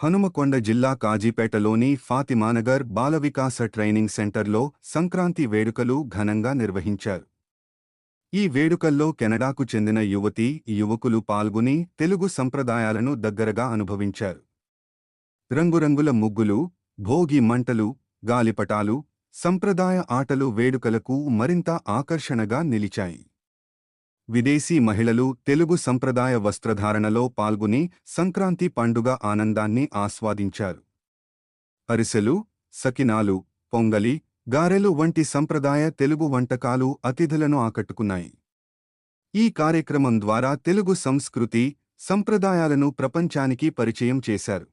హనుమకొండ జిల్లా కాజీపేటలోని ఫాతిమానగర్ బాలవికాస ట్రైనింగ్ సెంటర్లో సంక్రాంతి వేడుకలు ఘనంగా నిర్వహించారు. ఈ వేడుకల్లో కెనడాకు చెందిన యువతి యువకులు పాల్గొని తెలుగు సంప్రదాయాలను దగ్గరగా అనుభవించారు. రంగురంగుల ముగ్గులు భోగి మంటలు గాలిపటాలు సంప్రదాయ ఆటలు వేడుకలకు మరింత ఆకర్షణగా నిలిచాయి. విదేశీ మహిళలు తెలుగు సంప్రదాయ వస్త్రధారణలో పాల్గొని సంక్రాంతి పండుగ ఆనందాన్ని ఆస్వాదించారు. అరిసెలు సకినాలు పొంగలి గారెలు వంటి సంప్రదాయ తెలుగు వంటకాలు అతిథులను ఆకట్టుకున్నాయి. ఈ కార్యక్రమం ద్వారా తెలుగు సంస్కృతి సంప్రదాయాలను ప్రపంచానికి పరిచయం చేశారు.